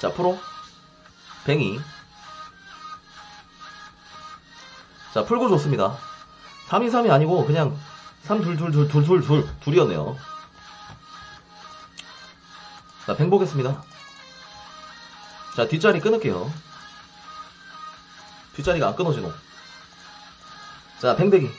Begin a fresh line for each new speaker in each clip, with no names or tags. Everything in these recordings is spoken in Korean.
자, 프로. 뱅이. 자, 풀고 좋습니다. 3 2 3이 아니고 그냥 3둘둘둘둘둘둘 둘이었네요. 자, 뱅 보겠습니다. 자, 뒷자리 끊을게요. 뒷자리가 안 끊어지노. 자, 뱅배기.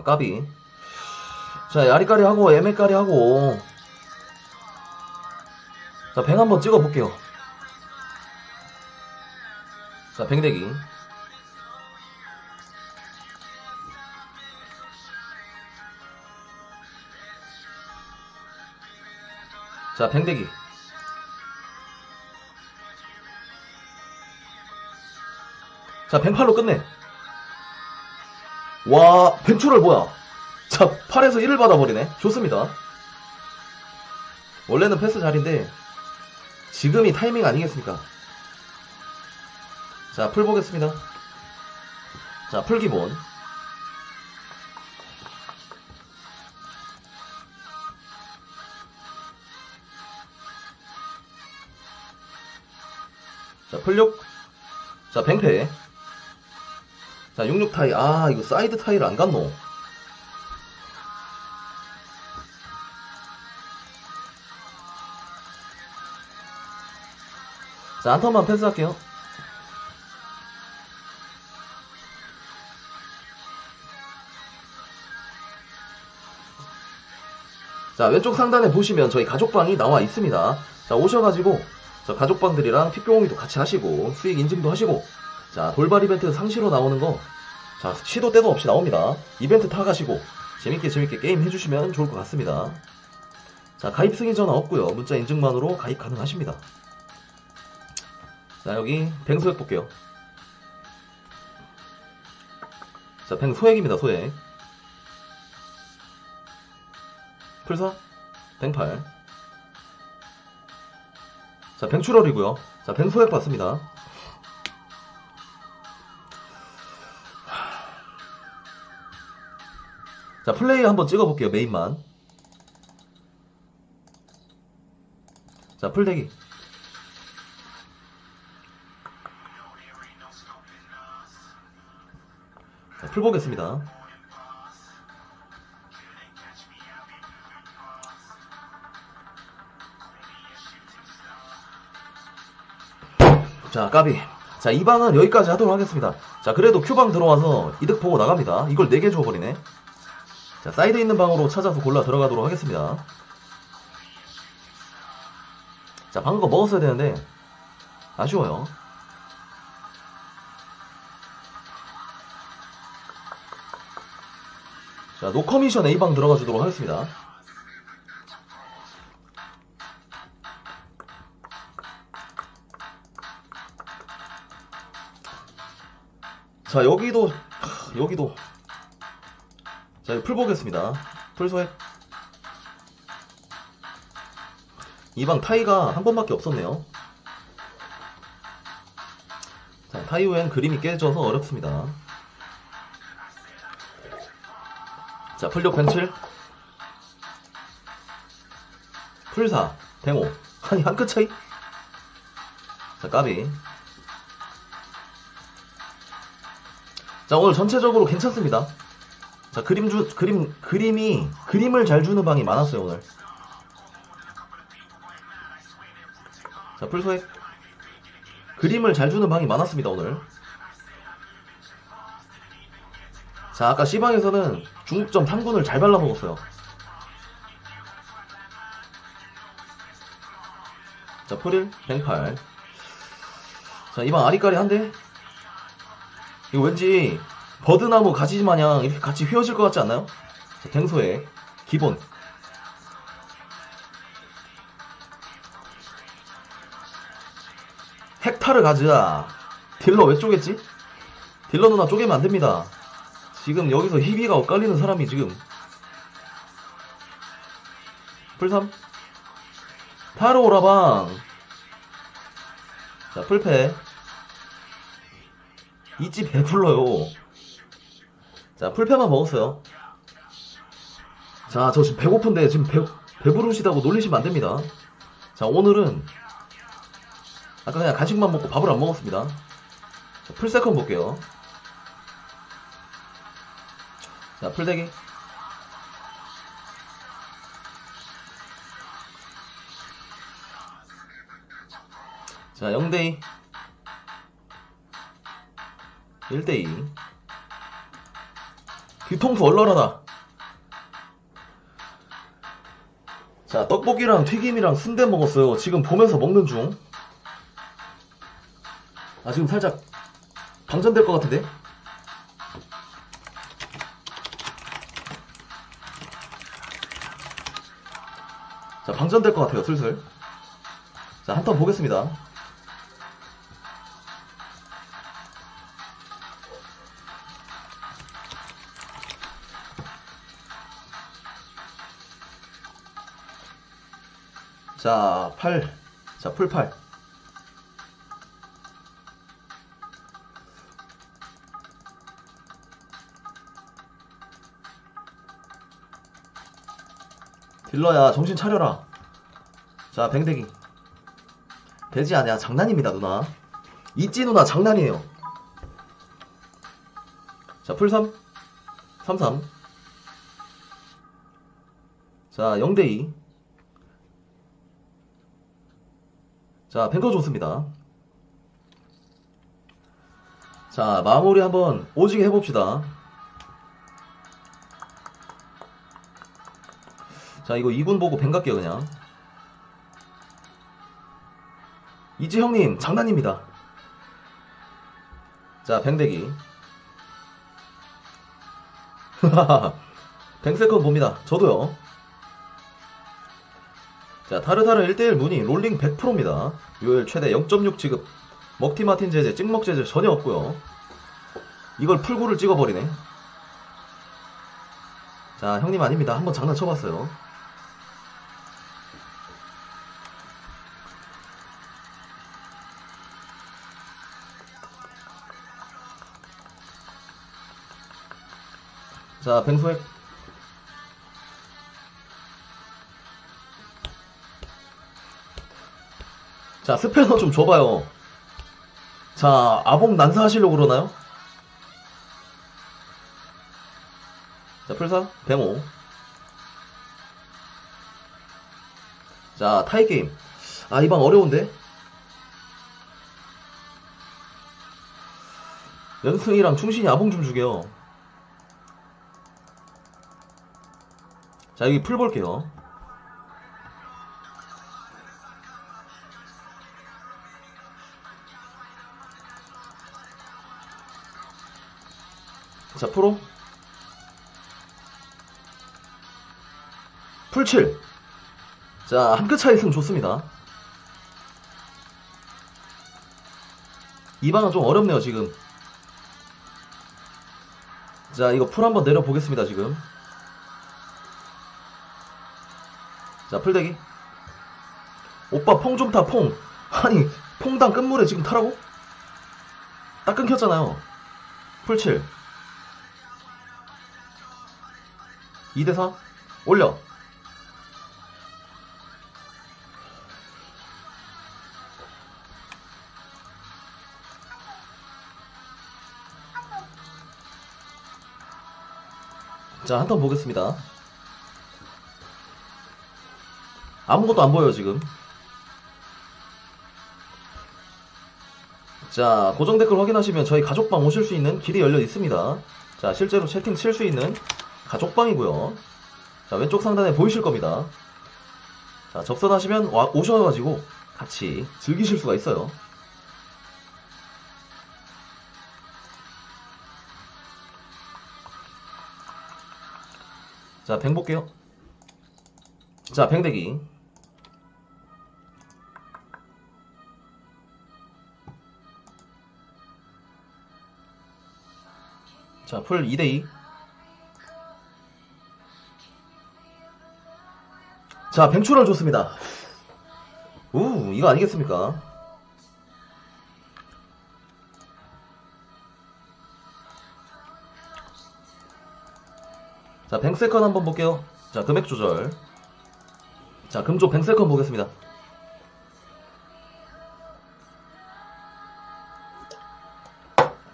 아, 까비. 자, 야리까리 하고, 애매까리 하고. 자, 뱅 한번 찍어볼게요. 자, 뱅대기. 자, 뱅대기. 자, 뱅팔로 끝내. 와, 뱅출을 뭐야? 자, 8에서 1을 받아버리네. 좋습니다. 원래는 패스 자리인데, 지금이 타이밍 아니겠습니까? 자, 풀 보겠습니다. 자, 풀 기본. 자, 풀6. 자, 뱅패. 자, 66 타이. 아, 이거 사이드 타이를 안 갔노. 자, 한 턴만 패스할게요. 자, 왼쪽 상단에 보시면 저희 가족방이 나와 있습니다. 자, 오셔가지고, 저 가족방들이랑 픽병이도 같이 하시고, 수익 인증도 하시고, 자, 돌발 이벤트 상시로 나오는 거, 자, 시도 때도 없이 나옵니다. 이벤트 타가시고, 재밌게 재밌게 게임 해주시면 좋을 것 같습니다. 자, 가입 승인 전화 없고요 문자 인증만으로 가입 가능하십니다. 자, 여기 뱅소액 볼게요. 자, 뱅 소액입니다, 소액. 풀사, 뱅팔. 자, 뱅출월이고요. 자, 뱅소액 봤습니다. 자, 플레이 한번 찍어볼게요, 메인만. 자, 풀대기. 자, 풀 보겠습니다. 자, 까비. 자, 이 방은 여기까지 하도록 하겠습니다. 자, 그래도 큐방 들어와서 이득 보고 나갑니다. 이걸 4개 줘버리네. 자, 사이드 있는 방으로 찾아서 골라 들어가도록 하겠습니다. 자, 방금 거 먹었어야 되는데, 아쉬워요. 자, 노커미션 A방 들어가 주도록 하겠습니다. 자, 여기도, 하, 여기도. 자, 풀 보겠습니다. 풀 소액. 이 방 타이가 한 번밖에 없었네요. 자, 타이 후엔 그림이 깨져서 어렵습니다. 자, 풀력 벤칠. 풀사, 댕호. 아니, 한 끗 차이? 자, 까비. 자, 오늘 전체적으로 괜찮습니다. 자, 그림 주, 그림, 그림이, 그림을 잘 주는 방이 많았어요, 오늘. 자, 풀소액. 그림을 잘 주는 방이 많았습니다, 오늘. 자, 아까 C방에서는 중국점 탐군을 잘 발라먹었어요. 자, 프릴, 뱅팔. 자, 이방 아리까리 한데? 이거 왠지 버드나무 가지 마냥 이렇게 같이 휘어질 것 같지 않나요? 자, 댕소의 기본. 헥타르 가즈아. 딜러 왜 쪼겠지? 딜러 누나 쪼개면 안 됩니다. 지금 여기서 희비가 엇갈리는 사람이 지금. 풀3. 타로 오라방. 자, 풀패. 이 집 배불러요. 자, 풀패만 먹었어요. 자, 저 지금 배고픈데 지금 배, 배부르시다고 놀리시면 안 됩니다. 자, 오늘은 아까 그냥 간식만 먹고 밥을 안 먹었습니다. 자, 풀세컨 볼게요. 자, 풀대기. 자, 0대2. 1대2. 뒤통수 얼얼하다. 자, 떡볶이랑 튀김이랑 순대 먹었어요. 지금 보면서 먹는 중. 아, 지금 살짝 방전될 것 같은데? 자, 방전될 것 같아요, 슬슬. 자, 한 턴 보겠습니다. 자, 8. 자, 풀 8. 딜러야, 정신 차려라. 자, 뱅대기. 돼지 아니야. 장난입니다, 누나. 이찌 누나 장난이에요. 자, 풀 3. 3, 3. 자, 0대2. 자, 뱅커 좋습니다. 자, 마무리 한번 오지게 해봅시다. 자, 이거 2군 보고 뱅 갈게요, 그냥. 이지 형님, 장난입니다. 자, 뱅대기. 뱅세컨 봅니다. 저도요. 자, 타르타르 1대1 문의 롤링 100%입니다. 요일 최대 0.6 지급. 먹티 마틴 제재, 찍먹 제재 전혀 없고요. 이걸 풀구를 찍어버리네. 자, 형님 아닙니다. 한번 장난쳐봤어요. 자, 뱅소액. 자, 스페너 좀 줘봐요. 자, 아봉 난사하시려고 그러나요? 자, 풀사, 뱅오. 자, 타이게임. 아, 이 방 어려운데? 연승이랑 충신이 아봉 좀 주게요. 자, 여기 풀 볼게요. 자, 프로. 풀 7. 자, 한 끗 차이 있으면 좋습니다. 이 방은 좀 어렵네요, 지금. 자, 이거 풀 한번 내려보겠습니다, 지금. 자, 풀대기. 오빠 퐁 좀 타, 퐁. 아니, 퐁당 끝물에 지금 타라고? 딱 끊겼잖아요. 풀7. 2대 4 올려. 자 한 턴 보겠습니다. 아무것도 안 보여요 지금. 자 고정 댓글 확인하시면 저희 가족방 오실 수 있는 길이 열려 있습니다. 자 실제로 채팅 칠 수 있는 가족방이고요. 자, 왼쪽 상단에 보이실 겁니다. 자, 접선하시면 와, 오셔가지고 같이 즐기실 수가 있어요. 자, 뱅 볼게요. 자, 뱅대기. 자, 풀 2대2. 자, 뱅추를 줬습니다. 우, 이거 아니겠습니까? 자, 뱅세컨 한번 볼게요. 자, 금액 조절. 자, 금조 뱅세컨 보겠습니다.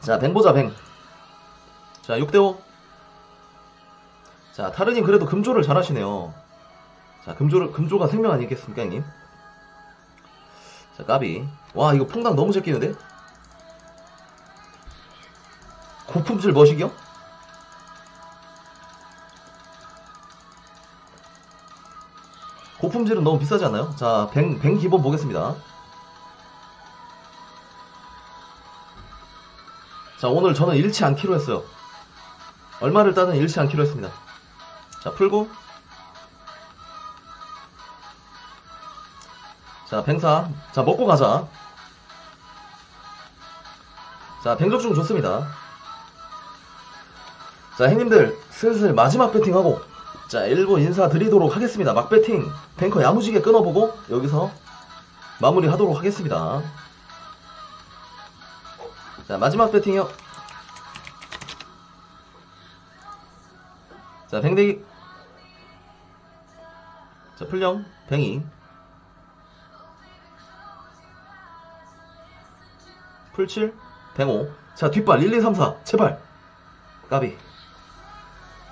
자, 뱅 보자, 뱅. 자, 6대5. 자, 타르님 그래도 금조를 잘하시네요. 자, 금조를, 금조가 생명 아니겠습니까, 형님? 자, 까비. 와, 이거 퐁당 너무 잘 끼는데? 고품질 머시기요? 고품질은 너무 비싸지 않나요? 자, 뱅, 뱅 기본 보겠습니다. 자, 오늘 저는 잃지 않기로 했어요. 얼마를 따든 잃지 않기로 했습니다. 자, 풀고. 자, 뱅사. 자, 먹고 가자. 자, 뱅적중 좋습니다. 자, 형님들, 슬슬 마지막 배팅하고, 자, 일부 인사드리도록 하겠습니다. 막 배팅, 뱅커 야무지게 끊어보고, 여기서 마무리 하도록 하겠습니다. 자, 마지막 배팅이요. 자, 뱅대기. 자, 풀령, 뱅이. 풀칠, 뱅오. 자, 뒷발, 1, 2, 3, 4. 제발. 까비.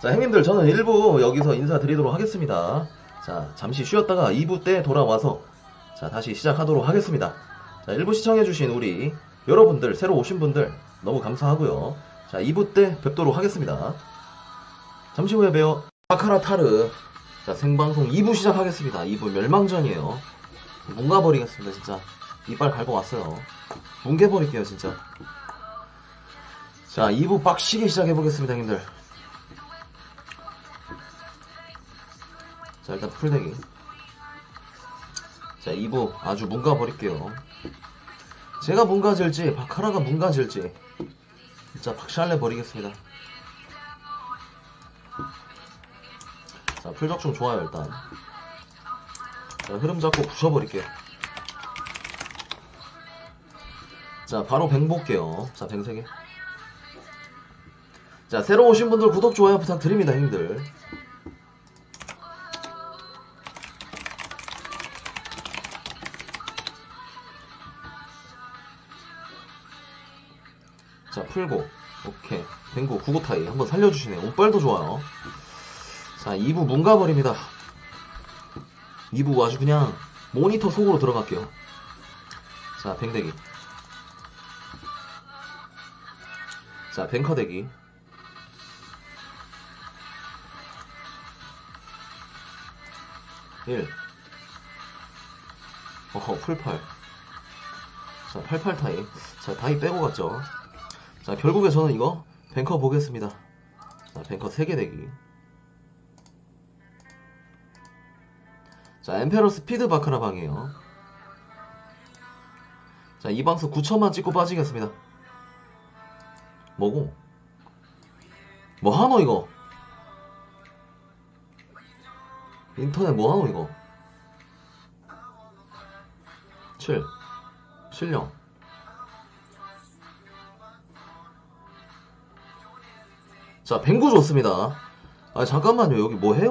자, 형님들, 저는 1부 여기서 인사드리도록 하겠습니다. 자, 잠시 쉬었다가 2부 때 돌아와서, 자, 다시 시작하도록 하겠습니다. 자, 1부 시청해주신 우리 여러분들, 새로 오신 분들, 너무 감사하고요. 자, 2부 때 뵙도록 하겠습니다. 잠시 후에 봬요. 아카라 타르. 자, 생방송 2부 시작하겠습니다. 2부 멸망전이에요. 뭉가버리겠습니다, 진짜. 이빨 갈고 왔어요. 뭉개버릴게요, 진짜. 자, 2부 빡시게 시작해보겠습니다, 형님들. 자, 일단 풀대기. 자, 2부 아주 뭉가버릴게요. 제가 뭉가질지, 바카라가 뭉가질지. 진짜 박샬내 버리겠습니다. 자, 풀적중 좋아요, 일단. 자, 흐름 잡고 부셔버릴게요. 자, 바로 뱅 볼게요. 자, 뱅 3개. 자, 새로 오신 분들 구독, 좋아요 부탁드립니다, 형님들. 자, 풀고. 오케이. 뱅고, 구고타이. 한번 살려주시네요. 옷빨도 좋아요. 자, 2부 문 가버립니다. 2부 아주 그냥 모니터 속으로 들어갈게요. 자, 뱅대기. 자, 뱅커 대기. 일. 어허, 풀팔. 자, 88 타이. 자, 다이 빼고 갔죠. 자, 결국에 저는 이거 뱅커 보겠습니다. 자, 뱅커 3개 대기. 자, 엠페러 스피드 바카라 방이에요. 자, 이 방석 9천만 찍고 빠지겠습니다. 뭐고? 뭐 하노 이거? 인터넷 뭐 하노 이거? 7 실령 자 뱅구 좋습니다 아 잠깐만요 여기 뭐 해요?